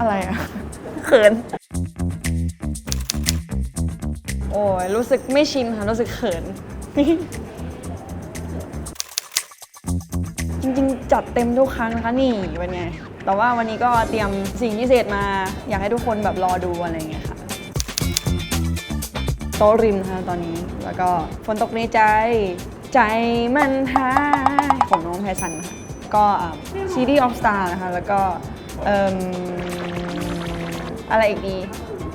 อะไรอะเขิน โอ้ยรู้สึกไม่ชินค่ะ รู้สึกเขิน จริงๆ จัดเต็มทุกครั้งนะคะ นี่เป็นไง แต่ว่าวันนี้ก็เตรียมสิ่งพิเศษมา อยากให้ทุกคนแบบรอดูอะไรอย่างเงี้ยค่ะโต๊ะริมนะคะตอนนี้ แล้วก็ฝนตกในใจ ใจมันหายของน้องแพรซันนะคะก็ซีรีส์ออฟสตาร์นะคะ แล้วก็ เอิ่มอะไรอีกดี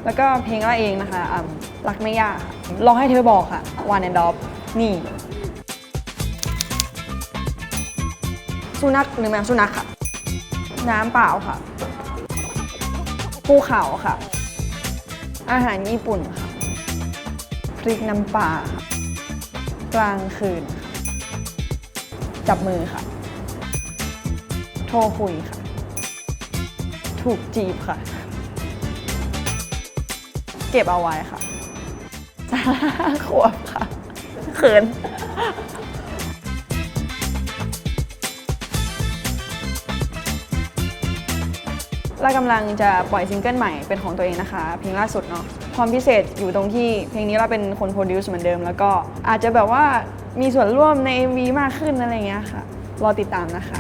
แล้วก็เพลงละเองนะคะอ่ำรักไม่ยากค่ะลองให้เธอบอกค่ะวานแอนดอฟนี่สุนัขหรือแมวสุนัขค่ะ น้ำเปล่าค่ะภูเขาค่ะ อาหารญี่ปุ่นค่ะ พริกน้ำปลาค่ะกลางคืนค่ะจับมือค่ะ โทรคุยค่ะ ถูกจีบค่ะ เก็บเอาไว้ค่ะห้าขวบค่ะเขินเรากำลังจะปล่อยซิงเกิลใหม่เป็นของตัวเองนะคะ เพลงล่าสุดเนาะความพิเศษอยู่ตรงที่เพลงนี้เราเป็นคนโปรดิวซ์เหมือนเดิม แล้วก็อาจจะแบบว่ามีส่วนร่วมใน MV มากขึ้นอะไรเงี้ยค่ะ รอติดตามนะคะ